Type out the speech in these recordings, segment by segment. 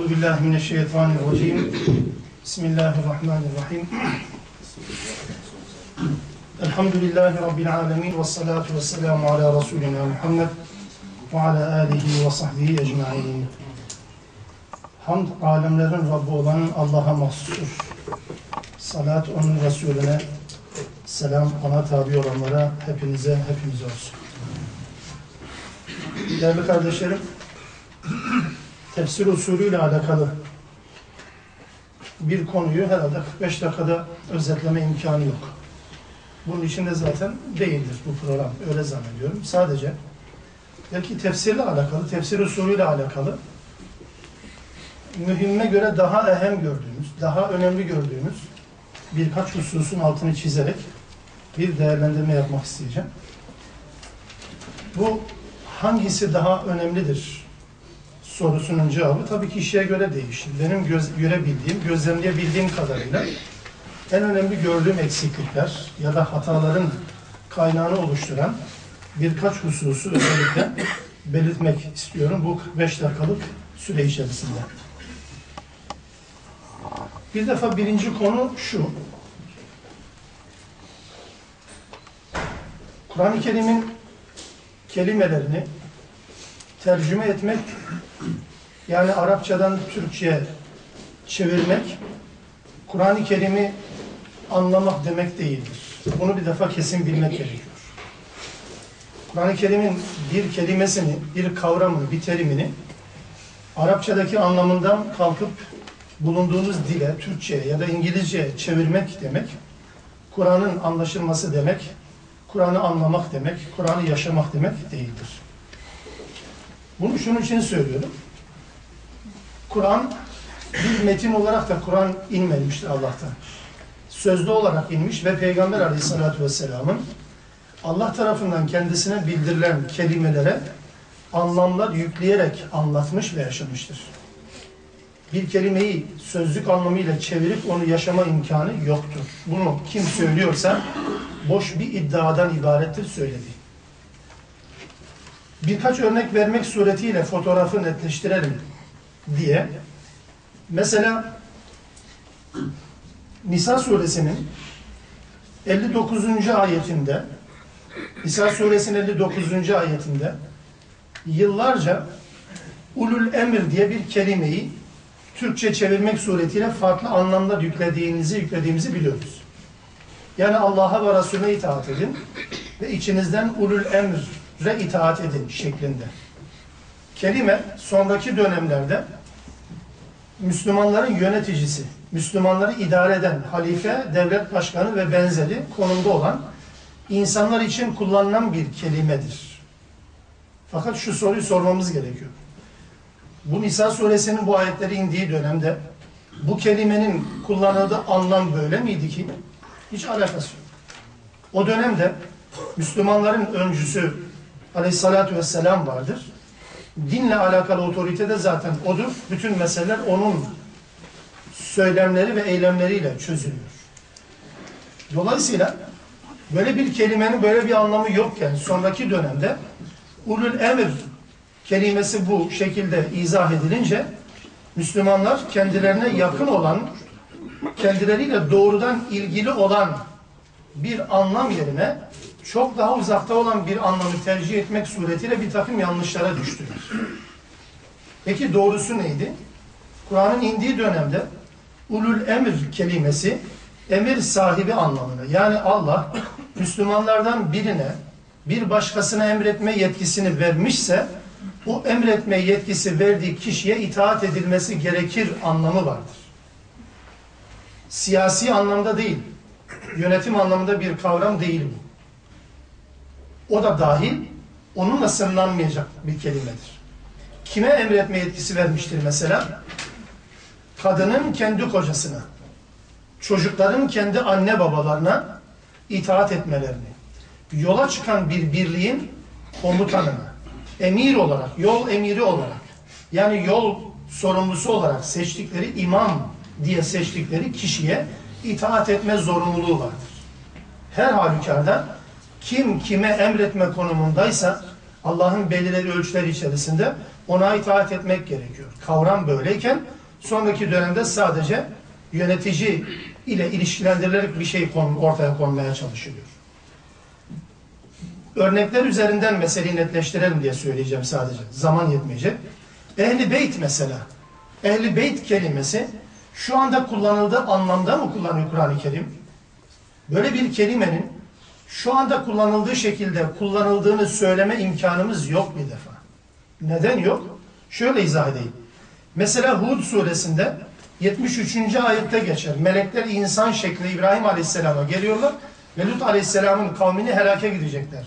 Euzu billahi mineşşeytanirracim. Bismillahirrahmanirrahim. Elhamdülillahi rabbil alamin ve salatu vesselamu ala resulina Muhammed ve ala alihi ve sahbihi ecmaîn. Hamd alemlerin Rabbi olan Allah'a mahsustur. Salat onun Resulüne, selam ona tabi olanlara, hepinize, hepimize olsun. Değerli kardeşlerim, tefsir usulüyle alakalı bir konuyu herhalde 45 dakikada özetleme imkanı yok. Bunun içinde zaten değildir bu program, öyle zannediyorum. Sadece belki tefsirle alakalı, tefsir usulüyle alakalı mühimme göre daha ehem gördüğümüz, daha önemli gördüğümüz birkaç hususun altını çizerek bir değerlendirme yapmak isteyeceğim. Bu hangisi daha önemlidir sorusunun cevabı tabii ki kişiye göre değişir. Benim göz, görebildiğim, gözlemleyebildiğim kadarıyla en önemli gördüğüm eksiklikler ya da hataların kaynağını oluşturan birkaç hususu özellikle belirtmek istiyorum bu 45 dakikalık süre içerisinde. Bir defa birinci konu şu. Kur'an-ı Kerim'in kelimelerini tercüme etmek yani Arapçadan Türkçe'ye çevirmek Kur'an-ı Kerim'i anlamak demek değildir. Bunu bir defa kesin bilmek gerekiyor. Kur'an-ı Kerim'in bir kelimesini, bir kavramını, bir terimini Arapçadaki anlamından kalkıp bulunduğunuz dile, Türkçe'ye ya da İngilizce'ye çevirmek demek, Kur'an'ın anlaşılması demek, Kur'an'ı anlamak demek, Kur'an'ı yaşamak demek değildir. Bunu şunun için söylüyorum. Kur'an bir metin olarak da Kur'an inmemiştir Allah'tan. Sözlü olarak inmiş ve Peygamber Aleyhisselatü Vesselam'ın Allah tarafından kendisine bildirilen kelimelere anlamlar yükleyerek anlatmış ve yaşamıştır. Bir kelimeyi sözlük anlamıyla çevirip onu yaşama imkanı yoktur. Bunu kim söylüyorsa boş bir iddiadan ibarettir söylediği. Birkaç örnek vermek suretiyle fotoğrafı netleştirelim diye. Mesela Nisa suresinin 59. ayetinde Nisa suresinin 59. ayetinde yıllarca ulul emir diye bir kelimeyi Türkçe çevirmek suretiyle farklı anlamlar yüklediğinizi yüklediğimizi biliyoruz. Yani Allah'a ve Resulüne itaat edin ve içinizden ulul emre itaat edin şeklinde. Kelime sonraki dönemlerde Müslümanların yöneticisi, Müslümanları idare eden halife, devlet başkanı ve benzeri konumda olan insanlar için kullanılan bir kelimedir. Fakat şu soruyu sormamız gerekiyor. Bu Nisa suresinin bu ayetleri indiği dönemde bu kelimenin kullanıldığı anlam böyle miydi ki? Hiç alakası yok. O dönemde Müslümanların öncüsü aleyhissalatü vesselam vardır. Dinle alakalı otorite de zaten odur. Bütün meseleler onun söylemleri ve eylemleriyle çözülüyor. Dolayısıyla böyle bir kelimenin böyle bir anlamı yokken sonraki dönemde ulul emir kelimesi bu şekilde izah edilince Müslümanlar kendilerine yakın olan, kendileriyle doğrudan ilgili olan bir anlam yerine çok daha uzakta olan bir anlamı tercih etmek suretiyle bir takım yanlışlara düştüler. Peki doğrusu neydi? Kur'an'ın indiği dönemde ulul emir kelimesi emir sahibi anlamını yani Allah Müslümanlardan birine bir başkasına emretme yetkisini vermişse o emretme yetkisi verdiği kişiye itaat edilmesi gerekir anlamı vardır. Siyasi anlamda değil, yönetim anlamında bir kavram değil bu. O da dahil, onunla sınırlanmayacak bir kelimedir. Kime emretme yetkisi vermiştir mesela? Kadının kendi kocasına, çocukların kendi anne babalarına itaat etmelerini, yola çıkan bir birliğin komutanına, emir olarak, yol emiri olarak, yani yol sorumlusu olarak seçtikleri imam diye seçtikleri kişiye itaat etme zorunluluğu vardır. Her halükarda kim kime emretme konumundaysa Allah'ın belirli ölçüleri içerisinde ona itaat etmek gerekiyor. Kavram böyleyken sonraki dönemde sadece yönetici ile ilişkilendirilerek bir şey ortaya konmaya çalışılıyor. Örnekler üzerinden meseleyi netleştirelim diye söyleyeceğim sadece. Zaman yetmeyecek. Ehli beyt mesela. Ehli beyt kelimesi şu anda kullanıldığı anlamda mı kullanıyor Kur'an-ı Kerim? Böyle bir kelimenin şu anda kullanıldığı şekilde kullanıldığını söyleme imkanımız yok bir defa. Neden yok? Şöyle izah edeyim. Mesela Hud suresinde 73. ayette geçer. Melekler insan şekli İbrahim Aleyhisselam'a geliyorlar ve Lut Aleyhisselam'ın kavmini helake gidecekler.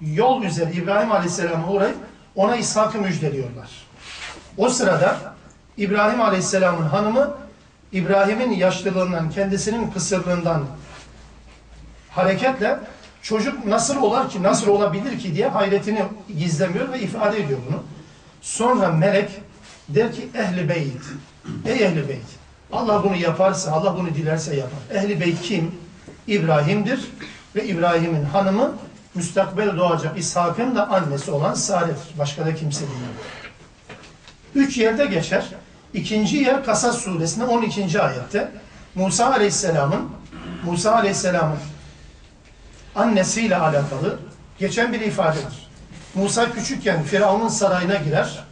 Yol üzeri İbrahim Aleyhisselam'a uğrayıp ona İshak'ı müjdeliyorlar. O sırada İbrahim Aleyhisselam'ın hanımı İbrahim'in yaşlılığından, kendisinin kısırlığından hareketle çocuk nasıl olar ki, nasıl olabilir ki diye hayretini gizlemiyor ve ifade ediyor bunu. Sonra melek der ki ehli beyt. Ey ehli beyt. Allah bunu yaparsa, Allah bunu dilerse yapar. Ehli beyt kim? İbrahim'dir ve İbrahim'in hanımı müstakbel doğacak İshak'ın da annesi olan Sare'dir. Başka da kimse değil. Üç yerde geçer. İkinci yer Kasas suresinde 12. ayette Musa Aleyhisselam'ın Musa Aleyhisselam'ın annesiyle alakalı geçen bir ifadedir. Musa küçükken Firavun'un sarayına girer.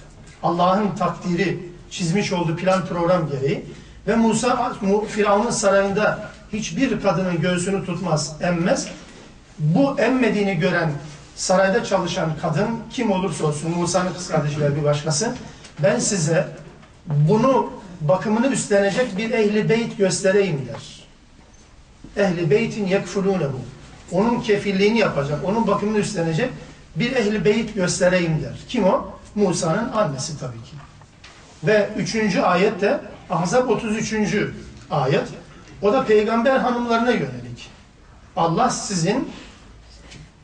Allah'ın takdiri çizmiş olduğu plan program gereği ve Musa Firavun'un sarayında hiçbir kadının göğsünü tutmaz, emmez. Bu emmediğini gören sarayda çalışan kadın kim olursa olsun Musa'nın kız kardeşi ve bir başkası ben size bunu bakımını üstlenecek bir ehli beyt göstereyim der. Ehli beytin yekfulunehu. Onun kefilliğini yapacak, onun bakımını üstlenecek bir ehli beyt göstereyim der. Kim o? Musa'nın annesi tabii ki. Ve üçüncü ayet de Ahzab 33. ayet. O da peygamber hanımlarına yönelik. Allah sizin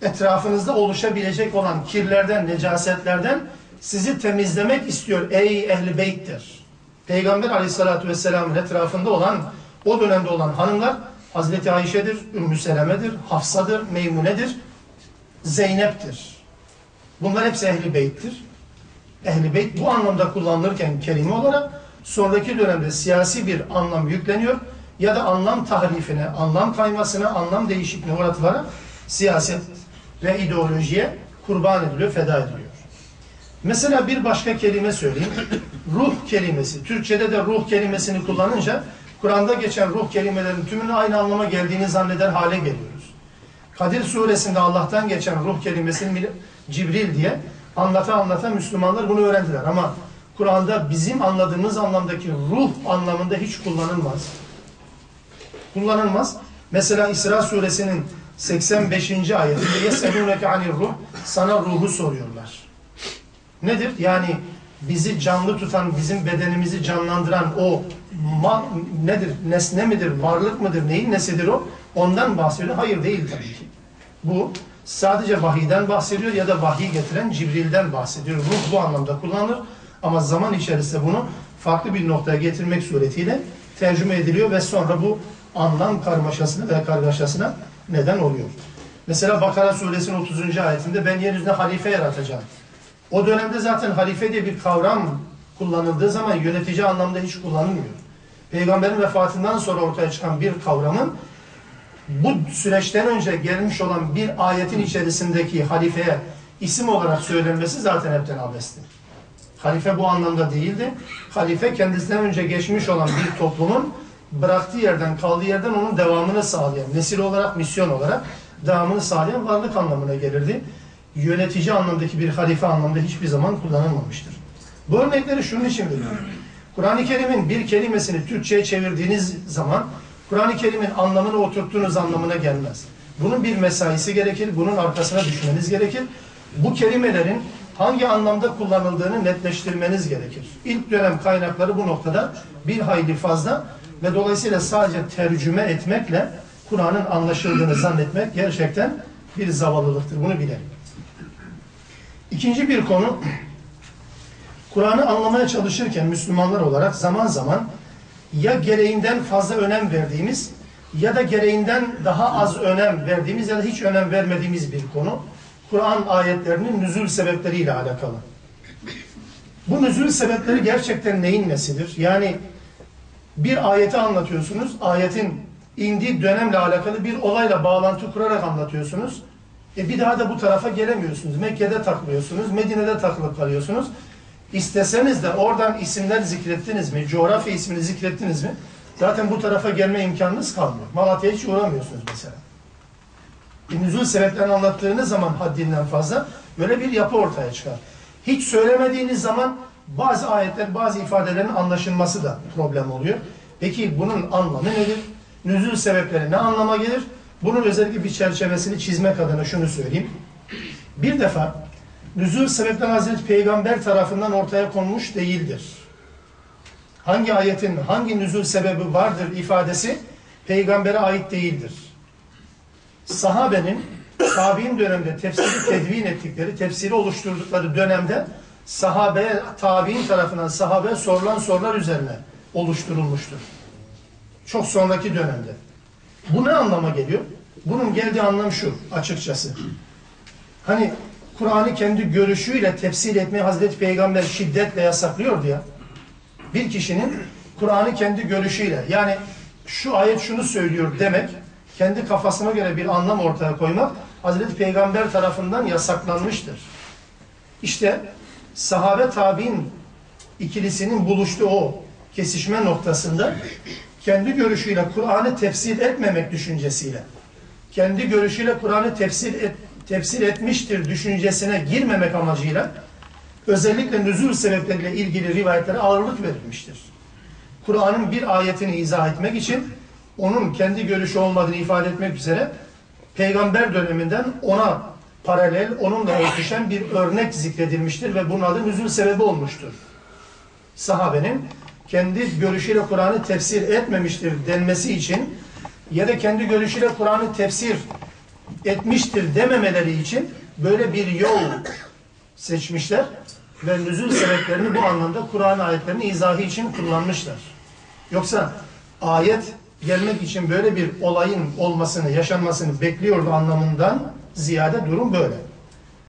etrafınızda oluşabilecek olan kirlerden, necasetlerden sizi temizlemek istiyor ey ehli beyttir. Peygamber aleyhissalatü vesselamın etrafında olan, o dönemde olan hanımlar Hazreti Ayşe'dir, Ümmü Seleme'dir, Hafsa'dır, Meymune'dir, Zeynep'tir. Bunlar hepsi ehli beyttir. Ehli beyt bu anlamda kullanılırken kelime olarak sonraki dönemde siyasi bir anlam yükleniyor ya da anlam tahrifine, anlam kaymasına, anlam değişikliğine uğratılarak siyaset ve ideolojiye kurban ediliyor, feda ediliyor. Mesela bir başka kelime söyleyeyim. Ruh kelimesi. Türkçede de ruh kelimesini kullanınca Kur'an'da geçen ruh kelimelerin tümünün aynı anlama geldiğini zanneder hale geliyoruz. Kadir suresinde Allah'tan geçen ruh kelimesini Cibril diye anlata anlata Müslümanlar bunu öğrendiler. Ama Kur'an'da bizim anladığımız anlamdaki ruh anlamında hiç kullanılmaz. Kullanılmaz. Mesela İsra suresinin 85. ayetinde anir ruh sana ruhu soruyorlar. Nedir? Yani bizi canlı tutan, bizim bedenimizi canlandıran o ma, nedir? Nesne midir? Varlık mıdır? Neyin nesidir o? Ondan bahsediyor. Hayır değil tabii ki. Bu sadece vahiyden bahsediyor ya da vahiy getiren Cibril'den bahsediyor. Ruh bu anlamda kullanılır. Ama zaman içerisinde bunu farklı bir noktaya getirmek suretiyle tercüme ediliyor ve sonra bu anlam karmaşasına ve kargaşasına neden oluyor. Mesela Bakara suresinin 30. ayetinde ben yeryüzünde halife yaratacağım. O dönemde zaten halife diye bir kavram kullanıldığı zaman yönetici anlamda hiç kullanılmıyor. Peygamberin vefatından sonra ortaya çıkan bir kavramın bu süreçten önce gelmiş olan bir ayetin içerisindeki halifeye isim olarak söylenmesi zaten hepten abesti. Halife bu anlamda değildi. Halife kendisinden önce geçmiş olan bir toplumun bıraktığı yerden, kaldığı yerden onun devamını sağlayan, nesil olarak, misyon olarak devamını sağlayan varlık anlamına gelirdi. Yönetici anlamdaki bir halife anlamda hiçbir zaman kullanılmamıştır. Bu örnekleri şunun için veriyorum. Kur'an-ı Kerim'in bir kelimesini Türkçe'ye çevirdiğiniz zaman Kur'an-ı Kerim'in anlamını oturttuğunuz anlamına gelmez. Bunun bir mesaisi gerekir, bunun arkasına düşmeniz gerekir. Bu kelimelerin hangi anlamda kullanıldığını netleştirmeniz gerekir. İlk dönem kaynakları bu noktada bir hayli fazla ve dolayısıyla sadece tercüme etmekle Kur'an'ın anlaşıldığını zannetmek gerçekten bir zavallılıktır. Bunu bilelim. İkinci bir konu, Kur'an'ı anlamaya çalışırken Müslümanlar olarak zaman zaman ya gereğinden fazla önem verdiğimiz ya da gereğinden daha az önem verdiğimiz ya da hiç önem vermediğimiz bir konu. Kur'an ayetlerinin nüzul sebepleriyle alakalı. Bu nüzul sebepleri gerçekten neyin nesidir? Yani bir ayeti anlatıyorsunuz, ayetin indiği dönemle alakalı bir olayla bağlantı kurarak anlatıyorsunuz. E bir daha da bu tarafa gelemiyorsunuz. Mekke'de takılıyorsunuz, Medine'de takılıp kalıyorsunuz. İsteseniz de oradan isimler zikrettiniz mi, coğrafya ismini zikrettiniz mi? Zaten bu tarafa gelme imkanınız kalmıyor. Malatya'ya hiç uğramıyorsunuz mesela. Bir nüzul sebeplerini anlattığınız zaman haddinden fazla böyle bir yapı ortaya çıkar. Hiç söylemediğiniz zaman bazı ayetler, bazı ifadelerin anlaşılması da problem oluyor. Peki bunun anlamı nedir? Nüzul sebepleri ne anlama gelir? Bunun özellikle bir çerçevesini çizmek adına şunu söyleyeyim. Bir defa nüzul sebepler Hazreti Peygamber tarafından ortaya konmuş değildir. Hangi ayetin hangi nüzul sebebi vardır ifadesi peygambere ait değildir sahabenin tabi'in döneminde tefsiri tedvin ettikleri, tefsiri oluşturdukları dönemde sahabe, tabi'in tarafından sahabeye sorulan sorular üzerine oluşturulmuştur. Çok sonraki dönemde. Bu ne anlama geliyor? Bunun geldiği anlam şu açıkçası. Hani Kur'an'ı kendi görüşüyle tefsir etmeyi Hazreti Peygamber şiddetle yasaklıyordu ya. Bir kişinin Kur'an'ı kendi görüşüyle yani şu ayet şunu söylüyor demek kendi kafasına göre bir anlam ortaya koymak Hazreti Peygamber tarafından yasaklanmıştır. İşte sahabe tabi'in ikilisinin buluştuğu o kesişme noktasında kendi görüşüyle Kur'an'ı tefsir etmemek düşüncesiyle kendi görüşüyle Kur'an'ı tefsir et, tefsir etmiştir düşüncesine girmemek amacıyla özellikle nüzul sebepleriyle ilgili rivayetlere ağırlık verilmiştir. Kur'an'ın bir ayetini izah etmek için onun kendi görüşü olmadığını ifade etmek üzere peygamber döneminden ona paralel, onunla örtüşen bir örnek zikredilmiştir ve bunun adı nüzul sebebi olmuştur. Sahabenin kendi görüşüyle Kur'an'ı tefsir etmemiştir denmesi için ya da kendi görüşüyle Kur'an'ı tefsir etmiştir dememeleri için böyle bir yol seçmişler ve nüzul sebeplerini bu anlamda Kur'an ayetlerini izahı için kullanmışlar. Yoksa ayet gelmek için böyle bir olayın olmasını, yaşanmasını bekliyordu anlamından ziyade durum böyle.